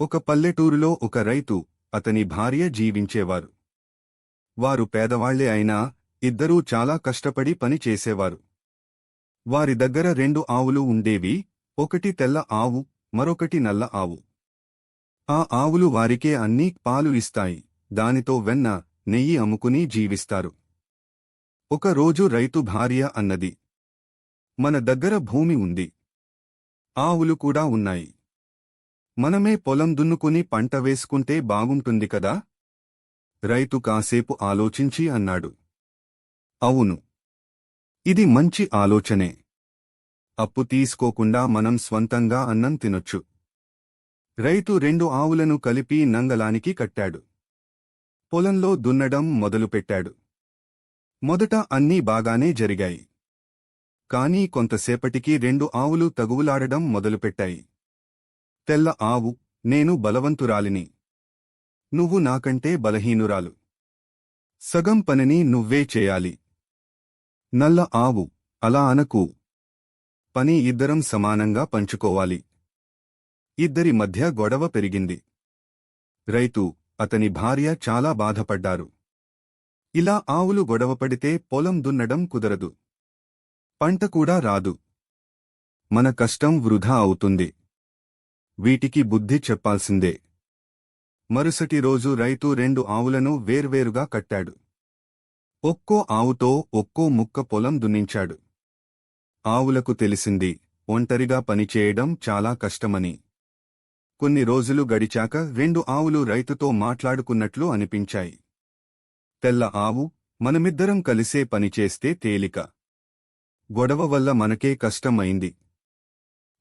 ఒక పల్లెటూరులో ఒక రైతు అతని భార్య జీవించేవారు. వారు పేదవాళ్ళే అయినా ఇద్దరూ చాలా కష్టపడి పని చేసేవారు. వారి దగ్గర రెండు ఆవులు ఉండేవి ఒకటి తెల్ల ఆవు మరొకటి నల్ల ఆవు. ఆ ఆవులు వారికే అన్నీ పాలు ఇస్తాయి దానితో వెన్న నెయ్యి అమ్ముకుని జీవిస్తారు. ఒక రోజు రైతు భార్య అన్నది మన దగ్గర భూమి ఉంది. ఆవులు కూడా ఉన్నాయి. మనమే పొలం దున్నుకుని పంట వేసుకుంటే బాగుంటుంది కదా? రైతు కాసేపు ఆలోచించి అన్నాడు. అవును. ఇది మంచి ఆలోచనే. అప్పు తీసుకోకుండా మనం స్వంతంగా అన్నం తినొచ్చు. రైతు రెండు ఆవులను కలిపి నంగలానికి కట్టాడు. పొలంలో దున్నడం మొదలుపెట్టాడు. మొదట అన్నీ బాగానే జరిగాయి. కానీ కొంతసేపటికి రెండు ఆవులు తగువులాడడం మొదలుపెట్టాయి. తెల్ల ఆవు నేను బలవంతురాలిని. నువ్వు నాకంటే బలహీనురాలు. సగం పనిని నువ్వే చేయాలి. నల్ల ఆవు అలా అనకు. పని ఇద్దరం సమానంగా పంచుకోవాలి. ఇద్దరి మధ్య గొడవ పెరిగింది. రైతు అతని భార్య చాలా బాధపడ్డారు. ఇలా ఆవులు గొడవపడితే పొలం దున్నడం కుదరదు. పంట కూడా రాదు. మన కష్టం వృధా అవుతుంది. వీటికి బుద్ధి చెప్పాల్సిందే. మరుసటి రోజు రైతు రెండు ఆవులను వేర్వేరుగా కట్టాడు. ఒక్కో ఆవుతో ఒక్కో ముక్క పొలం దున్నించాడు. ఆవులకు తెలిసింది ఒంటరిగా పనిచేయడం చాలా కష్టమని. కొన్ని రోజులు గడిచాక రెండు ఆవులు రైతుతో మాట్లాడుకున్నట్లు అనిపించాయి. తెల్ల ఆవు మనమిద్దరం కలిసే పనిచేస్తే తేలిక. గొడవ వల్ల మనకే కష్టమైంది.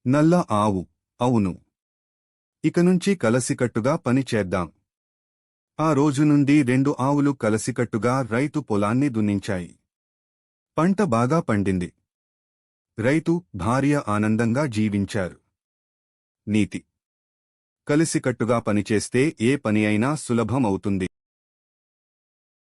నల్ల ఆవు అవును. ఇక నుంచి కలసికట్టుగా పని చేద్దాం. ఆ రోజు నుండి రెండు ఆవులు కలసికట్టుగా రైతు పొలాన్ని దున్నించాయి. పంట బాగా పండింది. రైతు భార్య ఆనందంగా జీవించారు. నీతి. కలిసికట్టుగా పనిచేస్తే ఏ పని అయినా సులభమవుతుంది.